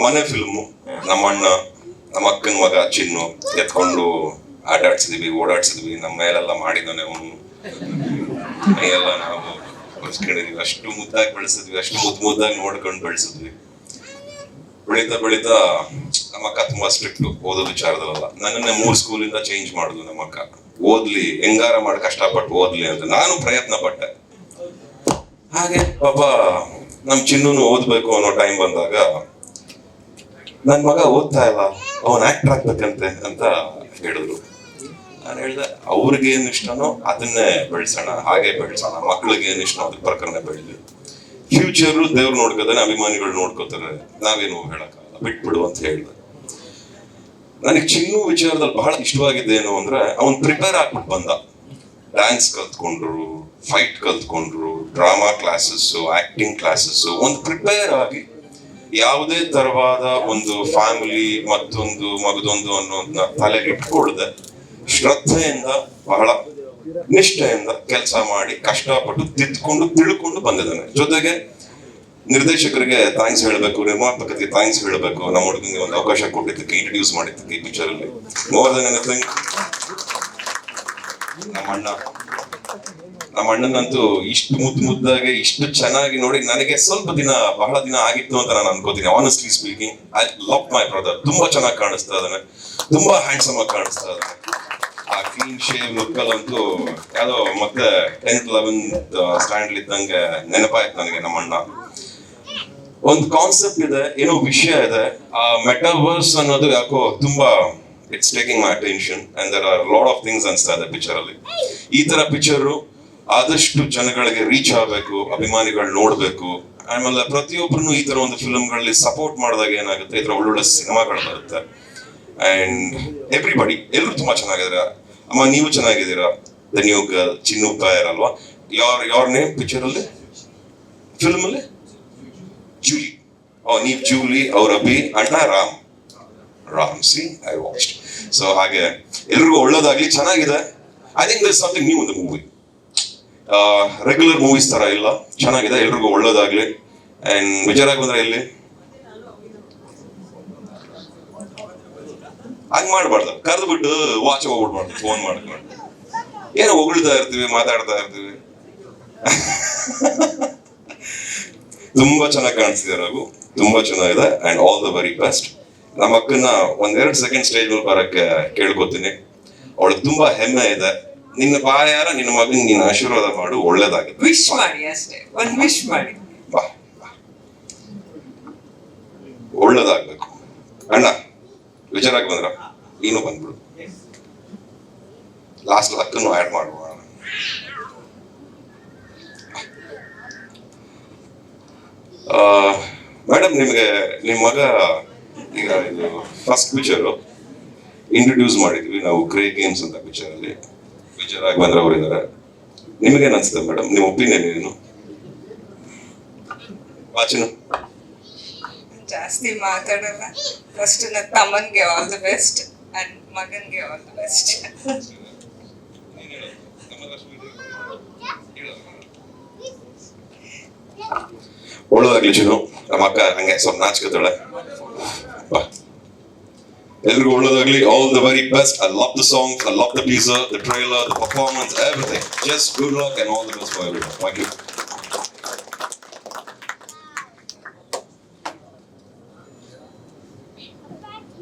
ಮನೆ ಫಿಲ್ಮು ನಮ್ಮ ಅಣ್ಣ ನಮ್ಮ ಅಕ್ಕನ ಮಗ ಚಿನ್ನು ಎತ್ಕೊಂಡು ಆಟಾಡ್ಸಿದ್ವಿ, ಓಡಾಡ್ಸಿದ್ವಿ. ನಮ್ಮ ಮೇಲೆಲ್ಲ ಮಾಡಿದ್ದಾನೆ ಅವನು. ಮೈಯೆಲ್ಲ ನಾವು ಬೆಳೆಸ್ಕೊಂಡಿದ್ವಿ ಅಷ್ಟು ಮುದ್ದಾಗಿ ಬೆಳೆಸಿದ್ವಿ, ಅಷ್ಟು ಮುದ್ದು ಮುದ್ದಾಗಿ ನೋಡ್ಕೊಂಡು ಬೆಳೆಸಿದ್ವಿ. ಬೆಳೀತಾ ಬೆಳೀತಾ ನಮ್ಮ ಅಕ್ಕ ತುಂಬಾ ಸ್ಟ್ರಿಕ್ಟ್ ಓದೋ ವಿಚಾರದಲ್ಲ ನನ್ನನ್ನೇ ಮೂರು ಸ್ಕೂಲಿಂದ ಚೇಂಜ್ ಮಾಡುದು ನಮ್ಮ ಅಕ್ಕ. ಓದ್ಲಿ, ಹೆಂಗಾರ ಮಾಡಿ ಕಷ್ಟಪಟ್ಟು ಓದ್ಲಿ ಅಂತ ನಾನು ಪ್ರಯತ್ನ ಪಟ್ಟೆ. ಹಾಗೆ ಪಾಪ, ನಮ್ ಚಿನ್ನೂನು ಓದ್ಬೇಕು ಅನ್ನೋ ಟೈಮ್ ಬಂದಾಗ ನನ್ ಮಗ ಓದ್ತಾ ಇಲ್ಲ. ಅವನ್ ಆಕ್ಟರ್ ಆಗ್ಬೇಕಂತೆ ಅಂತ ಹೇಳಿದ್ರು. ನಾನು ಹೇಳ್ದೆ, ಅವ್ರಿಗೆ ಏನ್ ಇಷ್ಟನೋ ಅದನ್ನೇ ಬೆಳೆಸೋಣ, ಹಾಗೆ ಬೆಳೆಸೋಣ. ಮಕ್ಳಿಗೆ ಏನ್ ಇಷ್ಟನೋ ಅದ್ರ ಪ್ರಕಾರನೇ ಬೆಳಿಲಿ. ಫ್ಯೂಚರ್ ದೇವ್ರು ನೋಡ್ಕೋತಾನೆ ಅಭಿಮಾನಿಗಳು ನೋಡ್ಕೋತಾರೆ. ನಾವೇನು ಹೇಳಕ್ಕಾಗಲ್ಲ. ಬಿಟ್ಬಿಡು ಅಂತ ಹೇಳ್ದೆ. ನನಗೆ ಚಿನ್ನು ವಿಚಾರದಲ್ಲಿ ಬಹಳ ಇಷ್ಟವಾಗಿದ್ದೇನು ಅಂದ್ರೆ, ಅವನ್ ಪ್ರಿಪೇರ್ ಆಗ್ಬಿಟ್ಟು ಬಂದ. ಡ್ಯಾನ್ಸ್ ಕಲ್ತ್ಕೊಂಡ್ರು ಫೈಟ್ ಕಲ್ತ್ಕೊಂಡ್ರು ಡ್ರಾಮಾ ಕ್ಲಾಸಸ್ ಆಕ್ಟಿಂಗ್ ಕ್ಲಾಸಸ್ ಒಂದು ಪ್ರಿಪೇರ್ ಆಗಿ ಯಾವುದೇ ತರವಾದ ಒಂದು ಫ್ಯಾಮಿಲಿ ಮತ್ತೊಂದು ಮಗದೊಂದು ಅನ್ನೋದನ್ನ ತಲೆಗೆ ಇಟ್ಕೊಳ್ದೆ ಶ್ರದ್ಧೆಯಿಂದ, ಬಹಳ ನಿಷ್ಠೆಯಿಂದ ಕೆಲಸ ಮಾಡಿ ಕಷ್ಟಪಟ್ಟು ತಿದ್ಕೊಂಡು ತಿಳ್ಕೊಂಡು ಬಂದಿದ್ದಾನೆ. ಜೊತೆಗೆ ನಿರ್ದೇಶಕರಿಗೆ ಥ್ಯಾಂಕ್ಸ್ ಹೇಳಬೇಕು, ನಿರ್ಮಾಪಕರಿಗೆ ಥ್ಯಾಂಕ್ಸ್ ಹೇಳಬೇಕು. ನಮ್ಮ ಹುಡುಗನಿಗೆ ಒಂದು ಅವಕಾಶ ಕೊಟ್ಟಿದ್ದಕ್ಕೆ ಇಂಟ್ರಡ್ಯೂಸ್ ಮಾಡಿದ್ದಕ್ಕೆ ಈ ಪಿಕ್ಚರ್ ಅಲ್ಲಿ. ಮೋರ್ ದನ್ ಎನಿಥಿಂಗ್ ನಮ್ಮ ಅಣ್ಣ. ನಮ್ಮ ಅಣ್ಣನಂತೂ ಇಷ್ಟು ಮುದ್ದು ಮುದ್ದಾಗಿ, ಇಷ್ಟು ಚೆನ್ನಾಗಿ ನೋಡಿ ನನಗೆ ಸ್ವಲ್ಪ ದಿನ, ಬಹಳ ದಿನ ಆಗಿತ್ತು ಅಂತ ನಾನು ಅನ್ಕೋತೀನಿ. Honestly speaking I love my brother ತುಂಬಾ ಚೆನ್ನಾಗಿ ಕಾಣಿಸ್ತಾ ಇದ್ದಾನೆ. ತುಂಬಾ ಹ್ಯಾಂಡ್ಸಮ್ ಆಗಿ ಕಾಣಿಸ್ತಾ ಇದ್ದಾನೆ. ಆ ಕ್ಲೀನ್ ಶೇವ್ ಲುಕ್ ಅಂತೂ ಯಾವುದೋ ಮತ್ತೆ ಟೆಂತ್ ಲೆವೆಂತ್ ಸ್ಟ್ಯಾಂಡ್ ಇದ್ದಂಗೆ ನೆನಪಾಯ್ತು ನನಗೆ ನಮ್ಮ ಅಣ್ಣ. ಒಂದು ಕಾನ್ಸೆಪ್ಟ್ ಇದೆ, ಏನೋ ವಿಷಯ ಇದೆ. ಆ ಮೆಟಾವರ್ಸ್ ಅನ್ನೋದು ಯಾಕೋ ತುಂಬಾ it's taking my attention and there are lot of things ಅನ್ಸ್ತಾ ಇದೆ ಪಿಕ್ಚರ್ ಅಲ್ಲಿ. ಈ ತರ ಪಿಕ್ಚರ್ ಆದಷ್ಟು ಜನಗಳಿಗೆ ರೀಚ್ ಆಗಬೇಕು, ಅಭಿಮಾನಿಗಳು ನೋಡ್ಬೇಕು. ಆಮೇಲೆ ಪ್ರತಿಯೊಬ್ಬರು ಈ ತರ ಒಂದು ಫಿಲಮ್ಗಳಲ್ಲಿ ಸಪೋರ್ಟ್ ಮಾಡಿದಾಗ ಏನಾಗುತ್ತೆ? ಈ ಒಳ್ಳೊಳ್ಳೆ ಸಿನಿಮಾಗಳು ಬರುತ್ತೆ. ಅಂಡ್ ಎವ್ರಿಬಡಿ ಎಲ್ಲರೂ ತುಂಬಾ ಚೆನ್ನಾಗಿದ್ದೀರಾ? ಅಮ್ಮ, ನೀವು ಚೆನ್ನಾಗಿದ್ದೀರಾ? The new girl Chinnu player ಅಲ್ವಾ ಯಾರ್ ಯಾರ್ ನೇಮ್ ಪಿಕ್ಚರ್ ಅಲ್ಲಿ? ಫಿಲ್ಮ್ ಅಲ್ಲಿ? ಜೂಲಿ ಓ ನೀವ್ ಜೂಲಿ ಅವ್ರ ಅಭಿ ಅಣ್ಣ Ram. Ram see I watch so ಹಾಗೆ ಎಲ್ರಿಗೂ ಒಳ್ಳೇದಾಗ್ಲಿ, ಚೆನ್ನಾಗಿದೆ. I think this something new the movie regular movies ತರ ಇಲ್ಲ. ಚೆನ್ನಾಗಿದೆ, ಎಲ್ರಿಗೂ ಒಳ್ಳೇದಾಗ್ಲಿ. ಅಂಡ್ ವಿಜಯರಾಘ್ ಬಂದ್ರೆ ಎಲ್ಲಿ? ಹಂಗ್ ಮಾಡ್ಬಾರ್ದು. ಕರೆದು ಬಿಟ್ಟು ವಾಚ್ ಹೋಗ್ಬಿಡ್ಬಾರ್ದು ಫೋನ್ ಮಾಡ್ಕೊಂಡು ಏನೋ ಹೊಗಳ್ತಾ ಇರ್ತೀವಿ, ಮಾತಾಡ್ತಾ ಇರ್ತೀವಿ. ತುಂಬಾ ಚೆನ್ನಾಗಿ ಕಾಣಿಸ್ತಿದೆ ರಘು. ತುಂಬಾ ಚೆನ್ನಾಗಿದೆ and all the very best ನಮ್ಮ ಅಕ್ಕನ ಒಂದೆರಡು ಸೆಕೆಂಡ್ ಸ್ಟೇಜ್ ಮೇಲೆ ಬರಕ್ಕೆ ಕೇಳ್ಕೊತೀನಿ. ಅವಳು ತುಂಬಾ ಹೆಮ್ಮೆ ಇದೆ. ನಿನ್ನ ಬಾಯಾರ ನಿನ್ನ ಮಗನ್ ನೀನು ಆಶೀರ್ವಾದ ಮಾಡು ಒಳ್ಳೇದಾಗಿ ವಿಶ್ ಮಾಡಿ ಅಷ್ಟೇ. ಒಂದ್ ವಿಶ್ ಮಾಡಿ. ಬಾ. ಒಳ್ಳೇದಾಗ್ಬೇಕು. ಅಣ್ಣ ವಿಚಾರಕ್ಕೆ ಬಂದ್ರ? ನೀನು ಬಂದ್ಬಿಡು. ಲಾಸ್ಟ್ ಲಕ್ಕನ್ನು ಆಡ್ ಮಾಡುವ. ಮೇಡಮ್ ನಿಮಗೆ ನಿಮ್ಮ ಮಗ ಈಗ ಇದು ಫಸ್ಟ್ ಪಿಕ್ಚರ್ ಇಂಟ್ರೊಡ್ಯೂಸ್ ಮಾಡಿದ್ವಿ ನಾವು ಕ್ರೇ ಗೇಮ್ಸ್ ಅಂತ ಪಿಕ್ಚರ್ ಅಲ್ಲಿ ವಿಜಯ ರಾಘವೇಂದ್ರ ಅವರು ಇದಾರೆ ನಿಮಗೇನು ಅನ್ಸುತ್ತೆ ಮೇಡಮ್? ನಿಮ್ಮ ಒಪಿನಿಯನ್ ಏನು? ವಾಚನ? ಜಾಸ್ತಿ ಮಾತಾಡಲ್ಲ. ಫಸ್ಟ್ ನನ್ನ ತಮ್ಮನ್ಗೆ ಆಲ್ ದ ಬೆಸ್ಟ್ ಅಂಡ್ ಮಗನ್ಗೆ ಆಲ್ ದ ಬೆಸ್ಟ್ ಒಳ್ಳೇದಾಗ್ಲಿ ಚಿನ್ನು ನಮ್ಮ ಅಕ್ಕ ಹಂಗೆ ಸ್ವಲ್ಪ ನಾಚ್ಕೋತಾಳೆ ಎಲ್ರಿಗೂ ಒಳ್ಳೇದಾಗ್ಲಿ all the very best I love the song I love the teaser the trailer the performance everything just good luck and all the best for everyone thank you